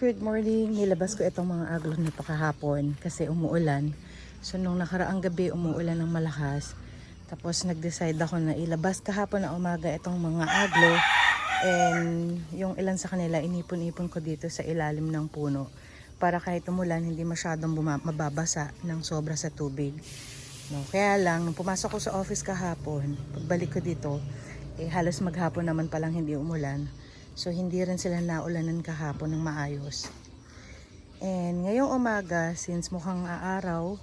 Good morning. Nilabas ko itong mga aglo na to kahapon kasi umuulan. So nung nakaraang gabi umuulan ng malakas. Tapos nag-decide ako na ilabas kahapon na umaga itong mga aglo. And yung ilan sa kanila inipon-ipon ko dito sa ilalim ng puno. Para kahit umulan hindi masyadong mababasa ng sobra sa tubig. No, kaya lang, nung pumasok ko sa office kahapon, pagbalik ko dito, eh, halos maghapon naman palang hindi umulan. So, hindi rin sila naulanan kahapon ng maayos. And ngayong umaga, since mukhang aaraw,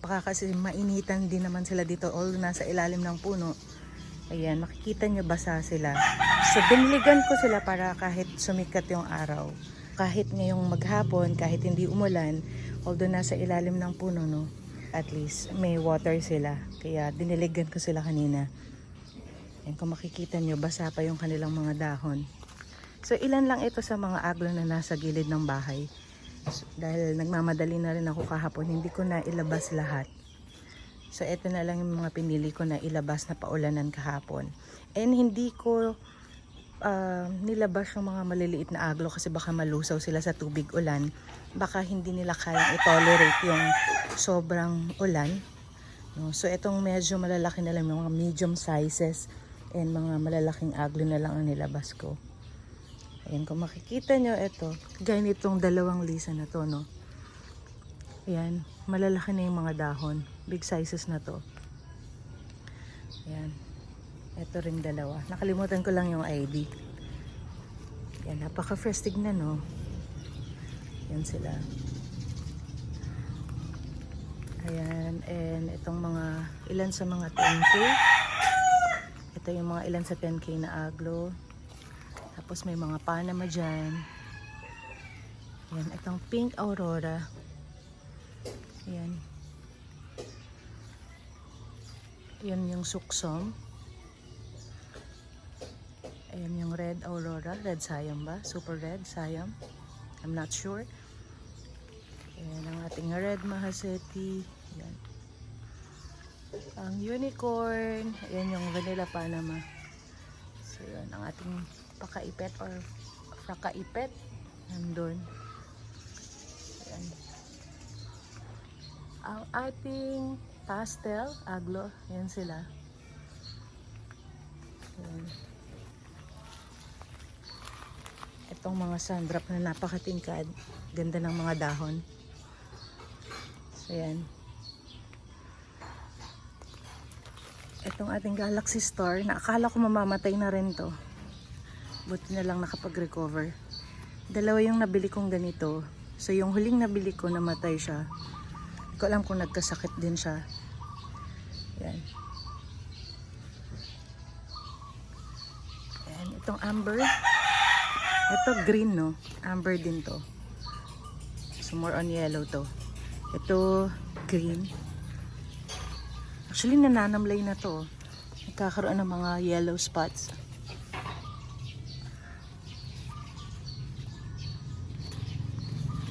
baka kasi mainitan din naman sila dito, although nasa ilalim ng puno. Ayan, makikita nyo basa sila. So, biniligan ko sila para kahit sumikat yung araw. Kahit ngayong maghapon, kahit hindi umulan, although nasa ilalim ng puno, no, at least may water sila. Kaya diniligan ko sila kanina. Yan, kung makikita nyo, basa pa yung kanilang mga dahon. So ilan lang ito sa mga aglo na nasa gilid ng bahay. So, dahil nagmamadali na rin ako kahapon, hindi ko na ilabas lahat. So ito na lang yung mga pinili ko na ilabas na paulanan kahapon. And hindi ko ah, nilabas yung mga maliliit na aglo kasi baka malusaw sila sa tubig ulan. Baka hindi nila kayang i-tolerate yung sobrang ulan. No? So itong medyo malalaki na lang, yung mga medium sizes and mga malalaking aglo na lang ang nilabas ko. Ayan, kung makikita nyo, ito, ganitong dalawang lisa na to, no? Ayan, malalaki na yung mga dahon. Big sizes na to. Ayan. Ito rin dalawa. Nakalimutan ko lang yung ID. Ayan, napaka-fresh tignan, no? Ayan sila. Ayan, and itong mga, ilan sa mga 10K. Ito yung mga ilan sa 10K na aglo. Tapos may mga Panama dyan. Ayan, itong pink aurora. Ayan. Ayan yung suksom. Ayan yung red aurora. Red sayam ba? Super red sayam. I'm not sure. Ayan ang ating red mahaseti. Ayan. Ang unicorn. Ayan yung vanilla Panama. So yun, ang ating pakaipet or frakaipet. Nandun. Ayan. Ang ating pastel, aglo, yan sila. Ayan. Itong mga sandrop na napakatingkad. Ganda ng mga dahon. So yan. Itong ating Galaxy Star, na akala ko mamamatay na rin to. Buti na lang nakapag-recover. Dalawa yung nabili kong ganito. So yung huling nabili ko, namatay siya. Hindi ko alam kung nagkasakit din siya. Yan. Yan. Itong amber. Ito green, no? Amber din to. So more on yellow to. Ito green. Actually, nananamlay na to. Nagkakaroon ng mga yellow spots.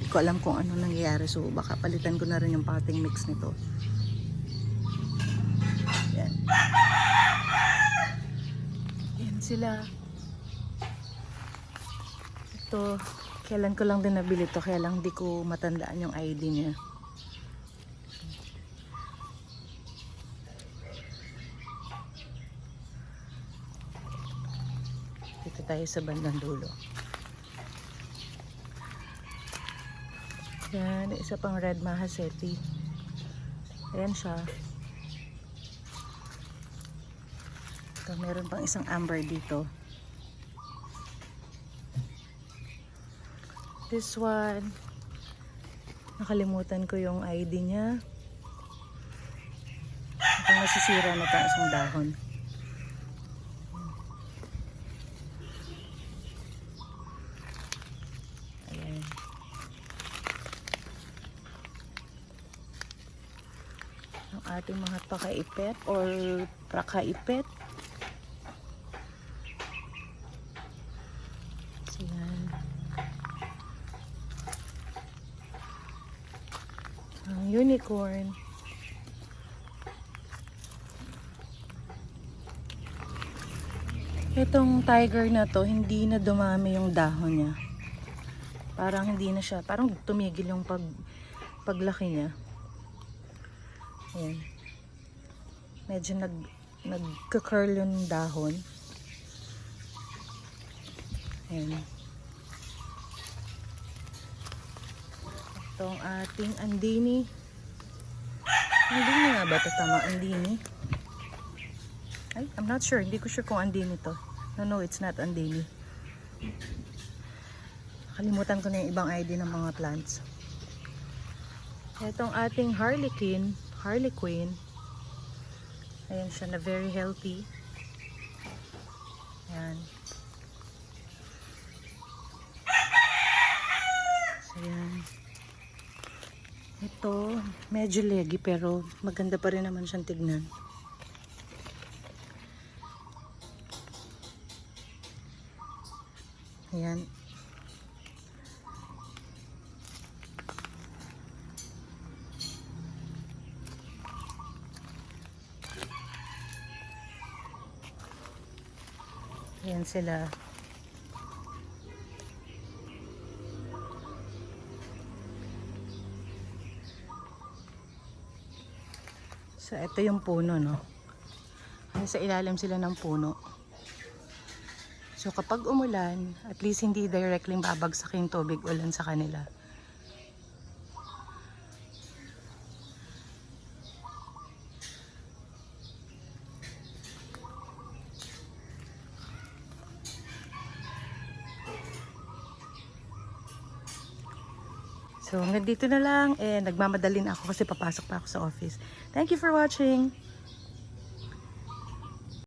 Ko alam kung ano nangyayari. So, baka palitan ko na rin yung potting mix nito. Yan. Yan sila. Ito, kailan ko lang din nabili to. Kaya lang di ko matandaan yung ID niya. Dito tayo sa bandang dulo. Yan, isa pang red mahaseti. Ayan siya. Ito, meron pang isang amber dito. This one, nakalimutan ko yung ID niya. Ito nasisira na itong isang dahon. Ayan. Ang ating mga pakaipet or prakaipet. So, yan. Ang unicorn. Itong tiger na to, hindi na dumami yung dahon niya. Parang hindi na siya, parang tumigil yung pag, paglaki niya. Ayan. Medyo nag, nagka-curl yung dahon. Ayan. Ito ang ating andini. Andini nga ba ito tama? Andini? Ay, I'm not sure. Hindi ko sure kung andini to. No, no, it's not andini. Kalimutan ko na yung ibang ID ng mga plants. Itong ating harlequin, harlequin. Ayan siya na very healthy. Ayan. Ayan. Ito, medyo leggy pero maganda pa rin naman siyang tignan. Ayan. Ayan sila. So, ito yung puno, no? Ay, sa ilalim sila ng puno. So, kapag umulan, at least hindi directly babagsak yung tubig ulan sa kanila. So, hanggang dito na lang. Eh, nagmamadali na ako kasi papasok pa ako sa office. Thank you for watching.